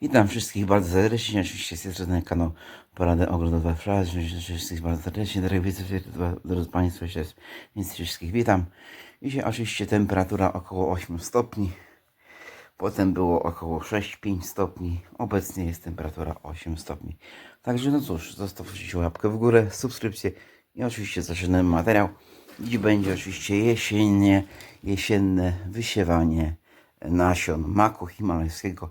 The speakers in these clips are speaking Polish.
Witam wszystkich bardzo serdecznie. Oczywiście z tej strony kanał Porady Ogrodowe Fraz. Wszystkich bardzo serdecznie, drodzy Państwo, więc wszystkich witam. Dzisiaj oczywiście temperatura około 8 stopni. Potem było około 6-5 stopni. Obecnie jest temperatura 8 stopni. Także no cóż, zostawcie łapkę w górę, subskrypcję i oczywiście zaczynamy materiał. Dziś będzie oczywiście jesiennie, jesienne wysiewanie nasion maku himalajskiego,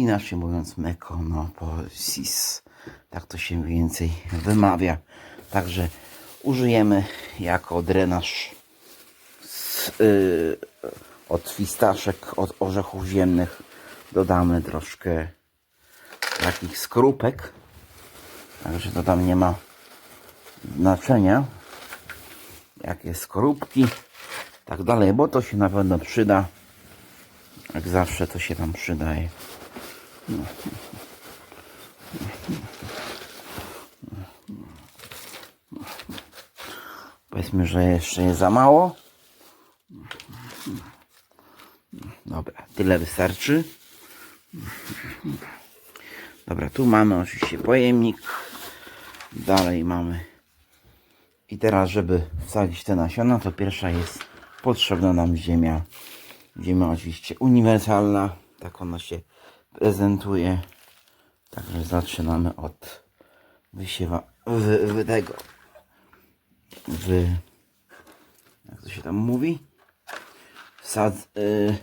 inaczej mówiąc Mekonoposis. Tak to się więcej wymawia. Także użyjemy jako drenaż z, yy, od fistaszek, od orzechów ziemnych. Dodamy troszkę takich skorupek. Także to tam nie ma znaczenia. Jakie skorupki, tak dalej, bo to się na pewno przyda. Jak zawsze to się tam przydaje. Powiedzmy, że jeszcze jest za mało. Dobra, tyle wystarczy. Dobra, tu mamy oczywiście pojemnik. Dalej mamy. I teraz, żeby wsadzić te nasiona, to pierwsza jest potrzebna nam ziemia. Ziemia oczywiście uniwersalna. Tak ona się prezentuje. Także zaczynamy od wysiewa w, w tego. W jak to się tam mówi? Wsad y,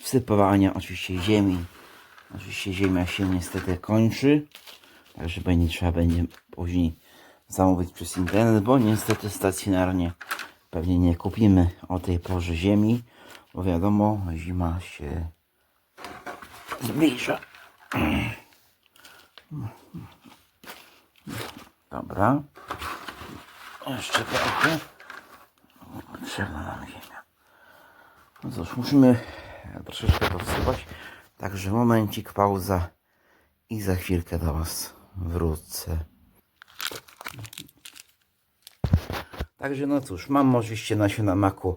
wsypywania oczywiście ziemi. Oczywiście ziemia się niestety kończy także będzie trzeba będzie później zamówić przez internet bo niestety stacjonarnie pewnie nie kupimy o tej porze ziemi bo wiadomo zima się zbliża dobra jeszcze trochę. Potrzebna nam ziemia. No cóż, musimy troszeczkę to. Także momencik, pauza i za chwilkę do Was wrócę. Także no cóż, mam oczywiście nasiona maku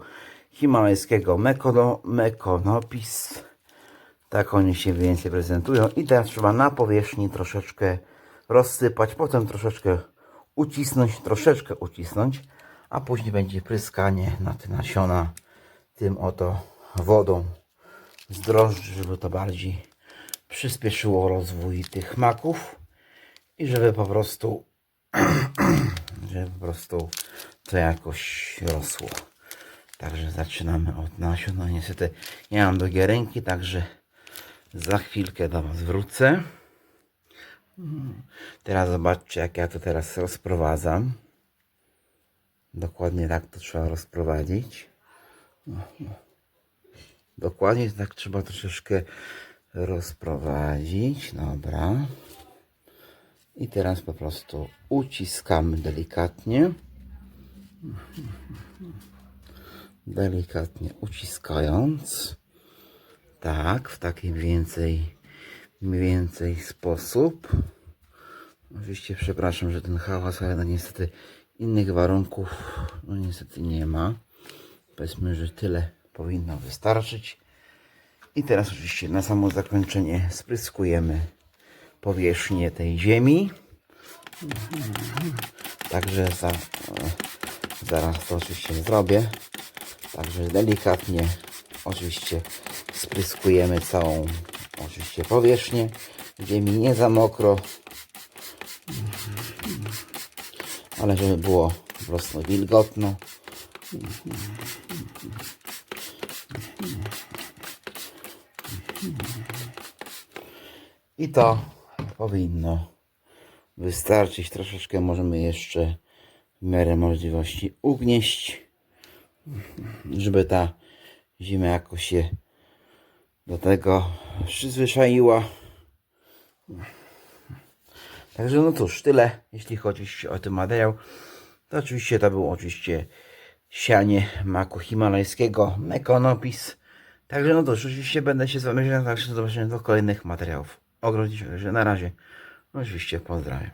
himalajskiego Mekono, Mekonopis. Tak oni się więcej prezentują. I teraz trzeba na powierzchni troszeczkę rozsypać, potem troszeczkę ucisnąć, troszeczkę ucisnąć, a później będzie pryskanie na te nasiona tym oto wodą z drożdży, żeby to bardziej przyspieszyło rozwój tych maków i żeby po prostu żeby po prostu to jakoś rosło. Także zaczynamy od nasion. No niestety nie mam długie ręki, także za chwilkę do Was wrócę. Teraz zobaczcie, jak ja to teraz rozprowadzam. Dokładnie tak to trzeba rozprowadzić. Dokładnie tak trzeba troszeczkę rozprowadzić. Dobra. I teraz po prostu uciskamy delikatnie. Delikatnie uciskając. Tak, w taki więcej mniej więcej sposób. Oczywiście przepraszam, że ten hałas, ale no niestety innych warunków no niestety nie ma. Powiedzmy, że tyle powinno wystarczyć. I teraz oczywiście na samo zakończenie spryskujemy powierzchnię tej ziemi. Także za, zaraz to oczywiście zrobię. Także delikatnie oczywiście spryskujemy całą oczywiście powierzchnię ziemi, nie za mokro, ale żeby było po prostu wilgotno. I to powinno wystarczyć. Troszeczkę możemy jeszcze w miarę możliwości ugnieść, żeby ta ziemia jakoś się do tego przyzwyczaiła. Także no cóż, tyle jeśli chodzi o ten materiał. To oczywiście to było oczywiście sianie maku himalajskiego Mekonopis. Także no to oczywiście będę się z Wami żegnał, także do zobaczenia do kolejnych materiałów. Ogrodzić, że na razie oczywiście pozdrawiam.